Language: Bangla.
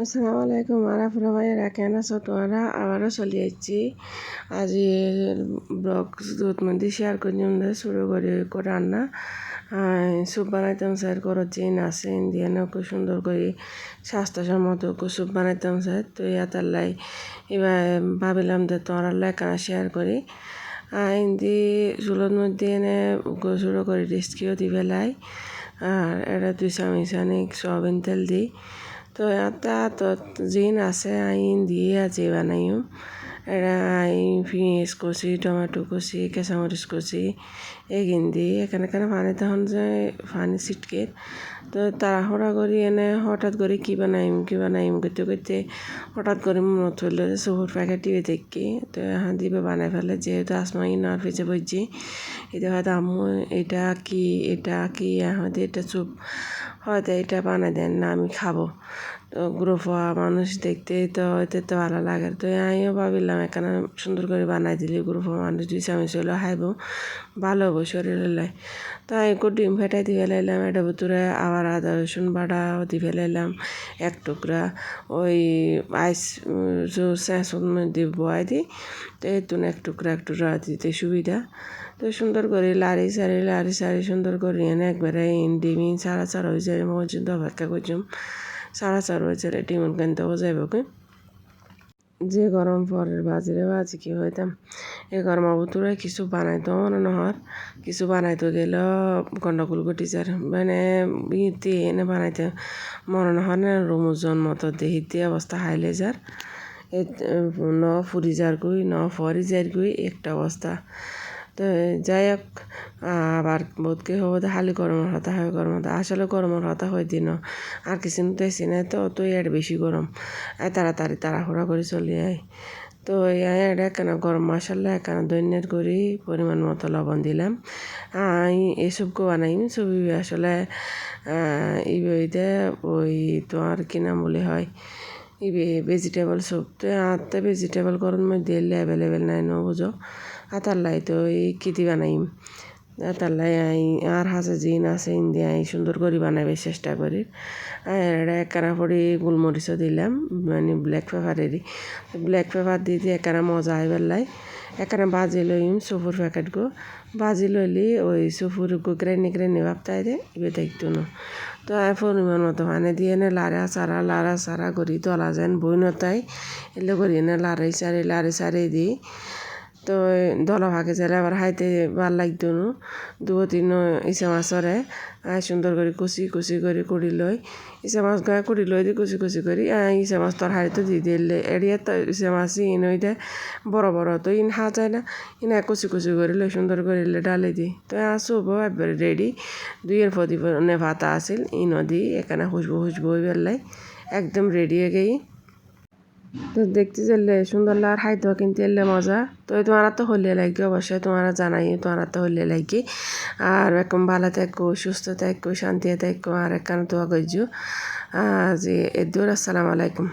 আসসালামু আলাইকুম আরাফুরা ভাইয়েরা, কেন আছো তোমরা? আবারও চলে যাচ্ছি আজি ব্লগ মধ্যে শেয়ার করি শুরু করি রান্না। স্যুপ বানাইতাম স্যার করো চেন আছে ইন্ডিয়ান খুব সুন্দর করে স্বাস্থ্যসম্মত স্যুপ বানাইতাম স্যার তো ইয়াতার লাই, এবার ভাবিলাম যে তোমরা লেখা শেয়ার করি। হিন্দি চুলোর মধ্যে এনে শুরু করে, রেস্কিও দিবে লাই। আর এটা দুই চামিচ আনি সয়াবিন তেল দিই। তো এটা তো জিন আছে, আইন দিয়ে আছে বানাইম। এটা আইন পিঁয়াজ কষি টমেটো কষি কেঁচামরিচ কষি এগিন দিয়ে এখানে এখানে পানি তখন যে পানি ছিটকে তো তাড়াহুড়া করি এনে হঠাৎ করে কি বানাইম কি বানাইম করতে করতে হঠাৎ করে মনত হইল যে সবুর প্যাকেট টিভি দেখি। তো এখন দিবে বানাই ফেলে, যেহেতু আসমা ইনার ফেসে বলছি এটা হয়তো আম্মু এটা কি এটা কি হয়তো এটা চুপ, হয়তো এটা বানাই দেন না, আমি খাব। তো গ্রুপ মানুষ দেখতে তো এতে তো ভালো লাগে। তো আমিও ভাবিলাম, এখানে সুন্দর করে বানাই দিলে, গ্রুপ মানুষ দুই চামচ হলেও খাইব। ভালো হব শরীরের লাই। তো আমি একটু ডিম ফেটাই দিয়ে ফেলাইলাম এটা ভিতরে আবার আদা, রসুন বাটা দিয়ে ফেলাইলাম এক টুকরা ওই আইস স্যাঁসন মধ্যে বয় দিই। তো এতুন এক টুকরা এক টুকরা দিতে সুবিধা। তো সুন্দর করে লাড়ি সারি লাড়ি সারি সুন্দর করে এনে একবারে ডিমি সারা সারা হয়ে যায় পর্যন্ত অপেক্ষা করছুম সারা চার হয়েছে ডিমন কিনতেও যাইব কি? যে গরম পরের বাজিরে বাজি কি হইতাম? এই গরম অবতুরে কিছু বানাইতো মনে নহর। কিছু বানাইতে গেল, গন্ডগোল ঘটিচার মানে ইতি এনে বানাইতে মনে নহর না রুমুজন মতো দেহিতে অবস্থা হাইলে যার ন ফুরি যার গুই, ন ফরি যার গুই, একটা অবস্থা। তো যাই হোক, আবার বোধকে হব হালি গরমের হতা হয় গরম হতা আসলে গরমের হতা হয় দিন আর কিছু নিতেছি না, তো তুই আর বেশি গরম তাড়াতাড়ি তাড়াহুড়া করে চলে আয় তো এটা কেন গরম মশলা কেন দৈন্যের করি পরিমাণ মতো লবণ দিলাম। আমি এসবকে বানাই ছবি আসলে ইবে ওই তোমার কি নাম বলে হয় ইবে ভেজিটেবল স্যুপ তো আত্মা ভেজিটেবল গরম মধ্যে অ্যাভেলেবেল নাই ন বুঝো আতাল্লাই তো এই কিতি বানাইম। আতাল্লাই আই, আর হাসে জিন আছে ইন্দিয়া আই সুন্দর করে বানাবে চেষ্টা করি। আর এটা একখানা পরে গোলমরিচও দিলাম মানে ব্ল্যাক পেপারেরই ব্ল্যাক পেপার দিয়ে দিয়ে একখানা মজা হয় বেলাই একখানা বাজি লইম সুপুর প্যাকেট গো। বাজি লইলি ওই সুপুর গো গ্রেনি গ্রেনি ভাবতাই দে ইবে দেখতো না। তো পরিমাণ মতো মানে দিয়ে এনে লারা সারা লারা সারা করি, তলা যেন বই নতাই, এলে করি এনে লাড়াই সারি লাড়ি সারি দিই তো দলা ভাগে যারা আবার হাইতে ভালো লাগতো নো। দু তিন ইসা মাছরে সুন্দর করে কুচি কুচি করে কুড়ি লই ইসা মাছ গায়ে কুড়ি লই দি কুচি কুচি করি। ইসা মাছ তোর হাড়িতে দিয়ে দিলে। এড়িয়ে তো ইসা মাছ ইন ওইটা বড় বড় তো ইন হা যায় না। ইনা কুচি কুচি করে লই সুন্দর করে ডালে দি। তো আসব একবারে রেডি দুইয়ের নে ভাতা আছিল ইনো দি, এখানে খুশবু খুশবু বেলাই একদম রেডি হয়ে গেই। তো দেখতে চাইলে সুন্দর লাগার খাইতে কিন্তু এলে মজা। তো তোমার তো হলে লাগি, অবশ্যই তোমার জানাই, তোমার তো হলে লাগি। আর এরকম ভালো থাকো, সুস্থ থাকো শান্তি থাকো, আর একখান তো আর যে এদুর আসসালামু আলাইকুম।